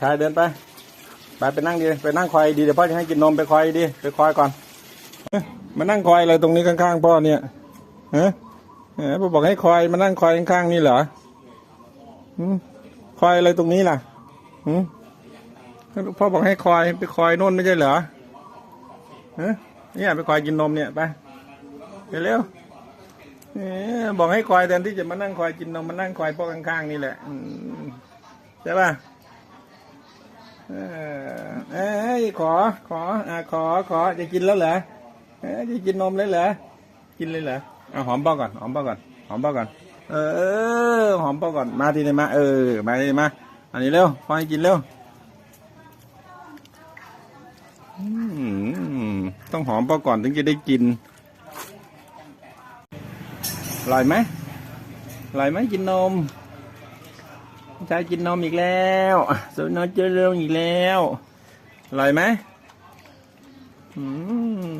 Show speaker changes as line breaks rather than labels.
ชายเดินไป ไปไปนั่งดีไปนั่งคอยดีเดี๋ยวพ่อจะให้กินนมไปคอยดีไปคอยก่อนมานั่งคอยอะไรตรงนี้ข้างๆพ่อเนี่ยฮะเออพ่อบอกให้คอยมานั่งคอยข้างๆนี่เหรอคอยอะไรตรงนี้ล่ะพ่อบอกให้คอยไปคอยโน่นไม่ใช่เหรอเนี่ยไปคอยกินนมเนี่ยไปไปเร็วบอกให้คอยแทนที่จะมานั่งคอยกินนมมานั่งคอยพ่อข้างๆนี่แหละใช่ป่ะ เออเอ้ยขอ ขออ่าขอขอจะกินแล้วเหรอเอ้ยจะกินนมเลยเหรอกินเลยเหรอเอาหอมเป้าก่อนหอมเป้าก่อนหอมเป้าก่อน เออหอมเป้าก่อนมาทีนี้มาเออมาทีนี้มาอันนี้เร็วพอให้กินเร็วอืมต้องหอมเป้าก่อนถึงจะได้กินอร่อยไหมอร่อยไหมกินนม ชายกินนมอีกแล้วสุนทรเจริญอีกแล้วอร่อยไหมอืม